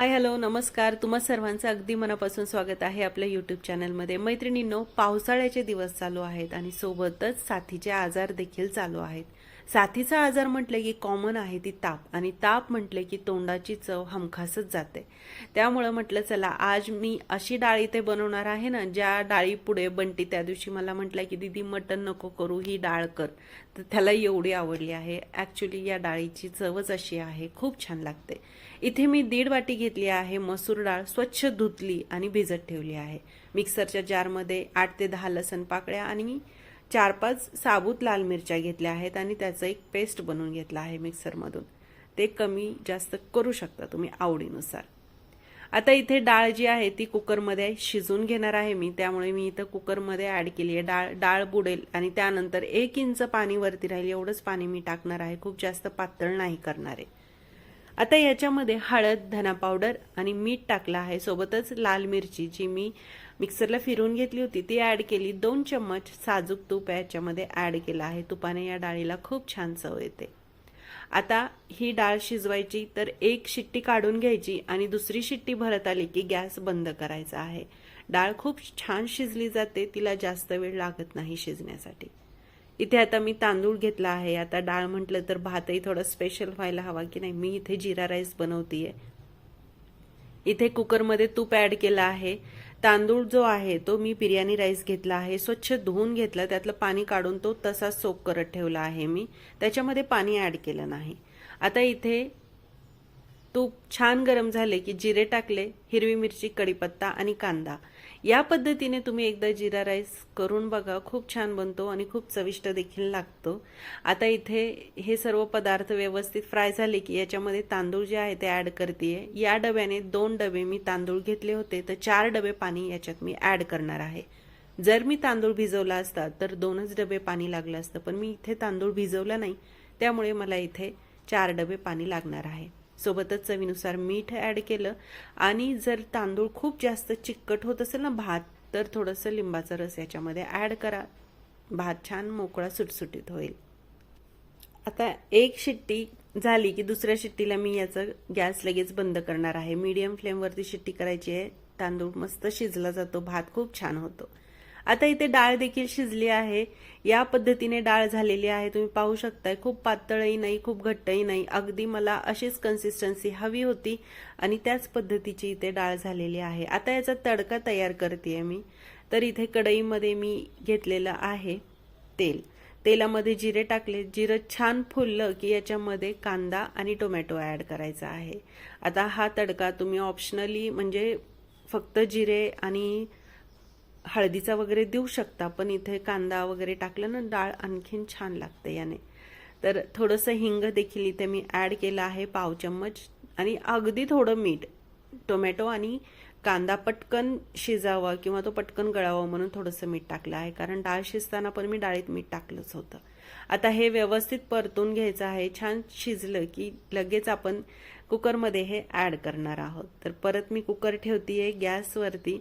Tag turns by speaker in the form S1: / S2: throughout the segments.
S1: Hi hello नमस्कार. तुम्हा सर्वांचं अगदी मनापासून स्वागत आहे आपल्या यूट्यूब चॅनलमध्ये मैत्रिणींनो पावसाळ्याचे दिवस चालू आहेत आणि सोबतच साथीचे आजार देखील चालू आहेत. साथीचा आजार म्हटलं की कॉमन आहे ती ताप. आणि ताप म्हटलं की तोंडाची चव हमखासच जाते. त्यामुळं म्हटलं चला आज मी अशी डाळी ते बनवणार आहे ना ज्या डाळी पुढे बंटी त्या दिवशी मला म्हटलं की दीदी मटन नको करू ही डाळ कर. तर त्याला एवढी आवडली आहे. ॲक्च्युली या डाळीची चवच अशी आहे खूप छान लागते. इथे मी दीड वाटी घेतली आहे मसूर डाळ स्वच्छ धुतली आणि भिजत ठेवली आहे. मिक्सरच्या जारमध्ये आठ ते दहा लसण पाकळ्या आणि चार पाच साबूत लाल मिरच्या घेतल्या आहेत आणि त्याचं एक पेस्ट बनवून घेतला आहे मिक्सरमधून. ते कमी जास्त करू शकता तुम्ही आवडीनुसार. आता इथे डाळ जी आहे ती कुकरमध्ये शिजून घेणार आहे मी. त्यामुळे मी इथं कुकरमध्ये ॲड केली आहे. डाळ डाळ बुडेल आणि त्यानंतर एक इंच पाणी वरती राहील. एवढंच पाणी मी टाकणार आहे. खूप जास्त पातळ नाही करणार आहे. आता याच्यामध्ये हळद धना पावडर आणि मीठ टाकलं आहे. सोबतच लाल मिरची जी मी मिक्सरला फिरवून घेतली होती ती ॲड केली. दोन चम्मच साजूक तूप याच्यामध्ये ॲड केलं आहे. तुपाने या डाळीला खूप छान चव येते. आता ही डाळ शिजवायची तर एक शिट्टी काढून घ्यायची आणि दुसरी शिट्टी भरत आली की गॅस बंद करायचा आहे. डाळ खूप छान शिजली जाते तिला जास्त वेळ लागत नाही शिजण्यासाठी. इथे आता मी तांदूळ घेतला आहे. आता डाळ म्हटलं तर भातही थोडं स्पेशल व्हायला हवा की नाही. मी इथे जिरा राईस बनवतीये. इथे कुकरमध्ये तूप ॲड केलं आहे. तांदूळ जो आहे तो मी बिर्याणी राईस घेतला आहे. स्वच्छ धुवून घेतला. त्यातलं पाणी काढून तो तसाच सोक करत ठेवला आहे मी. त्याच्यामध्ये पाणी ॲड केलं नाही. आता इथे तूप छान गरम झाले की जिरे टाकले हिरवी मिरची कढीपत्ता आणि कांदा. या पद्धतीने तुम्ही एकदा जिरा राईस करून बघा. खूप छान बनतो आणि खूप चविष्ट देखील लागतो. आता इथे हे सर्व पदार्थ व्यवस्थित फ्राय झाले की याच्यामध्ये तांदूळ जे आहे ते ॲड करते या डब्याने दोन डबे मी तांदूळ घेतले होते. तर चार डबे पाणी याच्यात मी ॲड करणार आहे. जर मी तांदूळ भिजवला असता तर दोनच डबे पाणी लागलं असतं. पण मी इथे तांदूळ भिजवला नाही. त्यामुळे मला इथे चार डबे पाणी लागणार आहे. सोबतच चवीनुसार मीठ ॲड केलं. आणि जर तांदूळ खूप जास्त चिकट होत असेल ना भात तर थोडंसं लिंबाचा रस याच्यामध्ये ॲड करा. भात छान मोकळा सुटसुटीत होईल. आता एक शिट्टी झाली की दुसऱ्या शिट्टीला मी याचं गॅस लगेच बंद करणार आहे. मीडियम फ्लेमवरती शिट्टी करायची आहे. तांदूळ मस्त शिजला जातो. भात खूप छान होतो. आता इथे डाळ देखील शिजली आहे. या पद्धतीने डाळ झालेली आहे. तुम्ही पाहू शकताय खूप पातळही नाही खूप घट्टही नाही. अगदी मला अशीच कन्सिस्टन्सी हवी होती आणि त्याच पद्धतीची इथे डाळ झालेली आहे. आता याचा तडका तयार करते मी. तर इथे कढईमध्ये मी घेतलेलं आहे तेल. तेलामध्ये जिरे टाकले. जिरं छान फुललं की याच्यामध्ये कांदा आणि टोमॅटो ॲड करायचा आहे. आता हा तडका तुम्ही ऑप्शनली म्हणजे फक्त जिरे आणि हळदीचा वगैरे देऊ शकता पण इथे कांदा वगैरे टाकलं ना डाळ आणखीन छान लागते याने. तर थोडंसं हिंग देखील इथे मी ॲड केलं आहे पाव चम्मच आणि अगदी थोडं मीठ. टोमॅटो आणि कांदा पटकन शिजावा किंवा तो पटकन गळावा म्हणून थोडंसं मीठ टाकलं आहे कारण डाळ शिजताना पण मी डाळीत मीठ टाकलंच होतं. आता हे व्यवस्थित परतून घ्यायचं आहे छान शिजलं की लगेच आपण कुकरमध्ये हे ॲड करणार आहोत. तर परत मी कुकर ठेवतीये गॅसवरती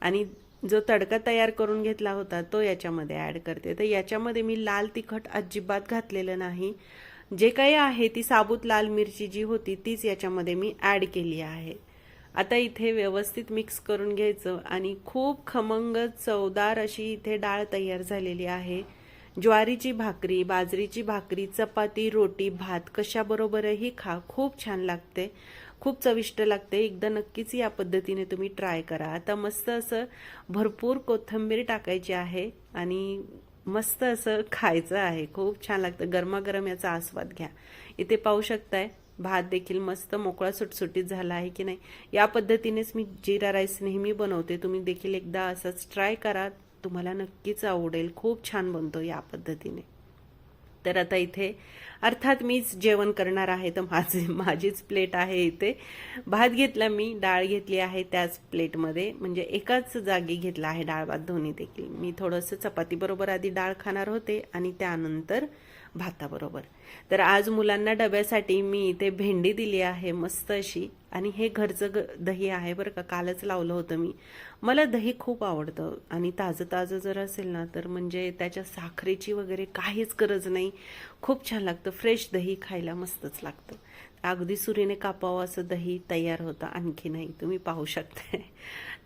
S1: आणि जो तडका तयार करून घेतला होता तो याच्यामध्ये ॲड करते. तर याच्यामध्ये मी लाल तिखट अजिबात घातलेलं नाही. जे काही आहे ती साबूत लाल मिरची जी होती तीच याच्यामध्ये मी ॲड केली आहे. आता इथे व्यवस्थित मिक्स करून घ्यायचं आणि खूप खमंग चवदार अशी इथे डाळ तयार झालेली आहे. ज्वारीची भाकरी बाजरीची भाकरी चपाती रोटी भात कशाबरोबरही खा. खूप छान लागते. खूप चविष्ट लागते. एकदा नक्कीच या पद्धतीने तुम्ही ट्राय करा. आता मस्त असं भरपूर कोथिंबीर टाकायची आहे आणि मस्त असं खायचं आहे. खूप छान लागतं. गरमागरम याचा आस्वाद घ्या. इथे पाहू शकताय भात देखील मस्त मोकळा सुटसुटीत झाला आहे की नाही? या पद्धतीनेच मी जिरा राईस नेहमी बनवते. तुम्ही देखील एकदा असंच ट्राय करा. तुम्हाला नक्कीच आवडेल. खूप छान बनतो या पद्धतीने. तर आता इथे अर्थात मीच जेवण करणार आहे तर माझे माझीच प्लेट आहे इथे. भात घेतला मी डाळ घेतली आहे त्याच प्लेटमध्ये. म्हणजे एकाच जागी घेतला आहे डाळ भात दोन्ही देखील. मी थोडंसं चपातीबरोबर आधी डाळ खाणार होते आणि त्यानंतर भाताबरोबर. तर आज मुलांना डब्यासाठी मी इथे भेंडी दिली आहे मस्त अशी. आणि हे घरचं ग दही आहे बरं का कालच लावलं होतं मी. मला दही खूप आवडतं. आणि ताजं ताजं जर असेल ना तर म्हणजे त्याच्या साखरेची वगैरे काहीच गरज नाही. खूप छान लागतं. फ्रेश दही खायला मस्तच लागतं. अगदी सुरीने कापावं असं दही तयार होतं आणखीनही तुम्ही पाहू शकताय.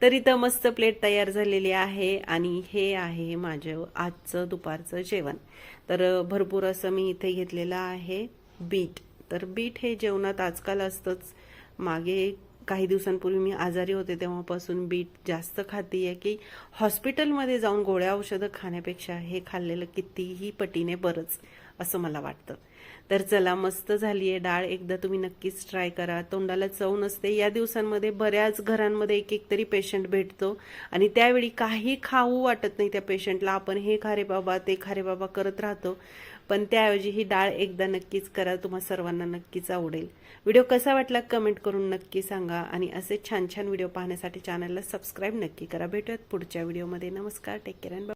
S1: तर इथं मस्त प्लेट तयार झालेली आहे. आणि हे आहे माझं आजचं दुपारचं जेवण. तर भरपूर असं मी इथे घेतलेलं आहे. बीट. तर बीट हे जेवणात आजकाल असतंच. मागे काही दिवसांपूर्वी मी आजारी होते तेव्हापासून बीट जास्त खाते आहे की हॉस्पिटलमध्ये जाऊन गोळ्या औषधं खाण्यापेक्षा हे खाल्लेलं कितीही पटीने बरंच असं मला वाटतं. तर चला मस्त झाली आहे डाळ. एकदा तुम्ही नक्कीच ट्राय करा. तोंडाला चव नसते. या दिवसांमध्ये बऱ्याच घरांमध्ये एक एक तरी पेशंट भेटतो आणि त्यावेळी काही खाऊ वाटत नाही त्या पेशंटला आपण हे खा रे बाबा ते खा रे बाबा करत राहतो. पण त्याऐवजी ही डाळ एकदा नक्कीच करा तुम्हा सर्वांना नक्कीच आवडेल. व्हिडिओ कसा वाटला कमेंट करून नक्की सांगा आणि असे छान छान व्हिडिओ पाहण्यासाठी चॅनलला सबस्क्राईब नक्की करा. भेटूयात पुढच्या व्हिडिओमध्ये. नमस्कार टेक केअर अँड